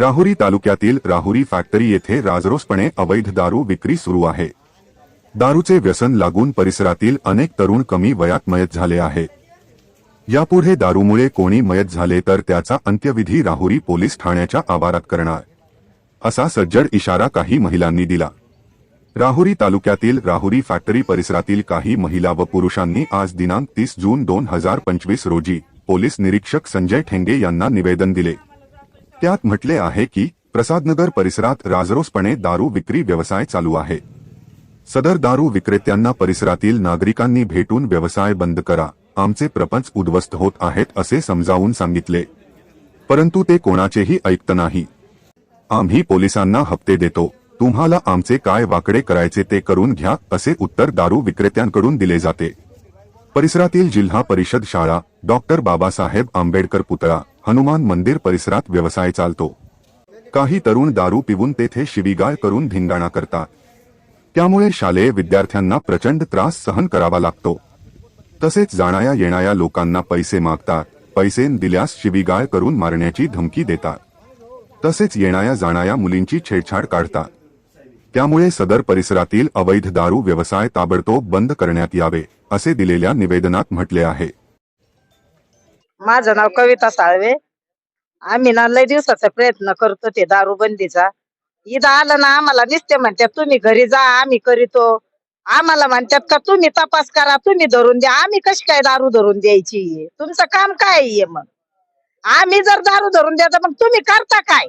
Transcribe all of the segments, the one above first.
राहुरी तालुक्यातील राहुरी फॅक्टरी येथे राजरोसपणे अवैध दारू विक्री सुरू आहे. दारूचे व्यसन लागून परिसरातील अनेक तरुण कमी वयात मयत झाले आहे. यापुढे दारूमुळे कोणी मयत झाले तर त्याचा अंत्यविधी राहुरी पोलीस ठाण्याच्या आवारात करणार. असा सज्जड इशारा काही महिलांनी दिला. राहुरी तालुक्यातील राहुरी फॅक्टरी परिसरातील काही महिला व पुरुषांनी आज दिनांक तीस जून दोन हजार पंचवीस रोजी पोलीस निरीक्षक संजय ठेंगे यांना निवेदन दिले. त्यात म्हटले आहे की प्रसादनगर परिसरात राजरोसपणे दारू विक्री व्यवसाय चालू आहे. सदर दारू विक्रेत्यांना परिसरातील नागरिकांनी भेटून व्यवसाय बंद करा. आमचे प्रपंच उद्ध्वस्त होत आहेत असे समजावून सांगितले. परंतु ते कोणाचेही ऐकत नाही. आम्ही पोलिसांना हप्ते देतो. तुम्हाला आमचे काय वाकडे करायचे ते करून घ्या असे उत्तर दारू विक्रेत्यांकडून दिले जाते. परिसरातील जिल्हा परिषद शाळा डॉक्टर बाबासाहेब आंबेडकर पुतळा. हनुमान मंदिर परिसरात व्यवसाय चालतो. काही तरुण दारू पिऊन तेथे शिवीगाळ करून धिंगाणा करतात. त्यामुळे शालेय विद्यार्थ्यांना प्रचंड त्रास सहन करावा लागतो. तसेच जाणाया येणाऱ्या लोकांना पैसे मागतात. पैसे दिल्यास शिवीगाळ करून मारण्याची धमकी देतात. तसेच येणाऱ्या जाणाऱ्या मुलींची छेडछाड काढतात. त्यामुळे सदर परिसरातील अवैध दारू व्यवसाय ताबडतोब बंद करण्यात यावे असे दिलेल्या निवेदनात म्हटले आहे. माझं नाव कविता साळवे. आम्ही ना लय दिवसाचा प्रयत्न करतो ते दारूबंदीचा. इथं आलं ना आम्हाला निसते म्हणतात तुम्ही घरी जा आम्ही करीतो. आम्हाला म्हणतात का तुम्ही तपास करा तुम्ही धरून द्या. आम्ही कशी काय दारू धरून द्यायची तुमचं काम काय आहे मग? आम्ही जर दारू धरून द्यायचं मग तुम्ही करता काय?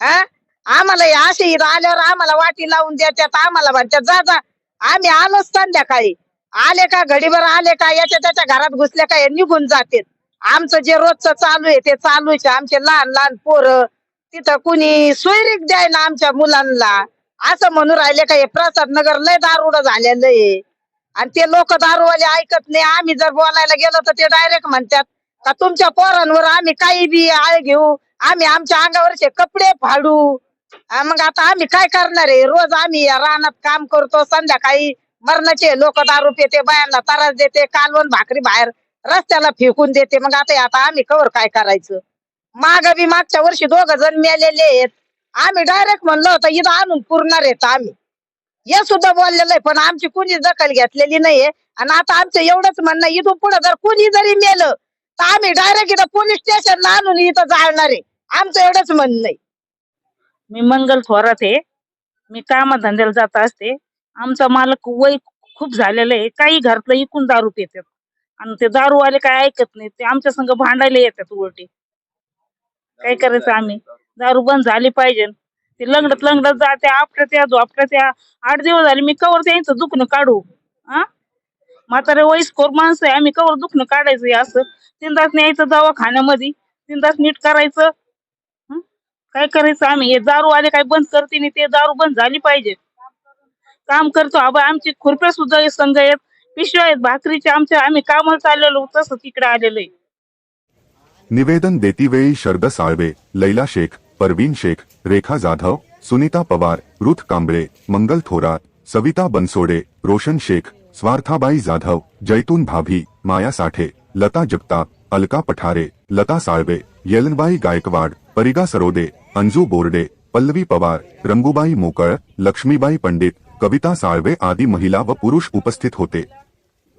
हा? आम्हाला हे असे इथं आल्यावर आम्हाला वाटी लावून देतात. आम्हाला म्हणतात जा जा. आम्ही आलोच संध्याकाळी. आले का घडीभर? आले का? याच्या त्याच्या घरात घुसले का? हे निघून जाते आमचं जे रोजचं चालू आहे ते चालूच आहे. आमचे लहान लहान पोरं तिथं कुणी सोयरीक द्याय ना आमच्या मुलांना. असं म्हणून राहिले का हे प्रसाद नगर लय दारुड झालेलं आहे. आणि ते लोक दारूवाले ऐकत नाही. आम्ही जर बोलायला गेलो तर ते डायरेक्ट म्हणतात का तुमच्या पोरांवर आम्ही काही बी आळ घेऊ. आम्ही आमच्या अंगावरचे कपडे फाडू. मग आता आम्ही काय करणार आहे? रोज आम्ही या रानात काम करतो. संध्याकाळी मरणाचे लोक दारू पिते बायांना त्रास देते कालवण भाकरी बाहेर रस्त्याला फेकून देते. मग आता आता आम्ही कवर काय करायचं? माग बी मागच्या वर्षी दोघ जण मेलेले आहेत. आम्ही डायरेक्ट म्हणलं होतं इथं आणून पुरणार आहेत आम्ही. हे सुद्धा बोललेलं आहे पण आमची कुणी दखल घेतलेली नाहीये. आणि आता आमचं एवढंच म्हणणं इथून पुढे जर कुणी जरी मेलं तर आम्ही डायरेक्ट इथं पोलीस स्टेशनला आणून इथं जाळणार आहे. आमचं एवढंच म्हणणं आहे. मी मंगल थोरात आहे. मी कामधंद्याला जात असते. आमचा मालक वय खूप झालेलं आहे. काही घरातलं इकून दारू पितात. आणि ते दारूवाले काय ऐकत नाही ते आमच्या संग भांडायला येतात उलटी. काय करायचं आम्ही? दारू. बंद झाली पाहिजे. ते लंगडत लंगडत जाते आपल्या त्या झोपल्या त्या आठ दिवस झाले मी कवर त्यांचं दुखणं काढू. हा म्हातारे वयस्कोर माणसं आहे आम्ही कवर दुखणं काढायचं हे असं. तीन तास न्यायचं दवाखान्यामध्ये तीन तास नीट करायचं. हं? काय करायचं आम्ही? हे दारू आले काय बंद करते नाही ते दारू बंद झाली पाहिजे. काम करतो आबा आमची खुरप्या सुद्धा संघ आहेत. पिशव्या आहेत भाकरीच्या आमच्या आम्ही कामाला चाललेलो तसं तिकडे आलेलो आहे. निवेदन देतीवेळी शरद साळवे लैला शेख परवीन शेख रेखा जाधव सुनीता पवार रुथ कांबळे मंगल थोरात सविता बनसोडे रोशन शेख स्वार्थाबाई जाधव जैतून भाभी माया साठे लता जगताप अलका पठारे लता साळवे येलनबाई गायकवाड परिगा सरोदे अंजू बोर्डे पल्लवी पवार रंगूबाई मोकळ लक्ष्मीबाई पंडित कविता साळवे आदी महिला व पुरुष उपस्थित होते.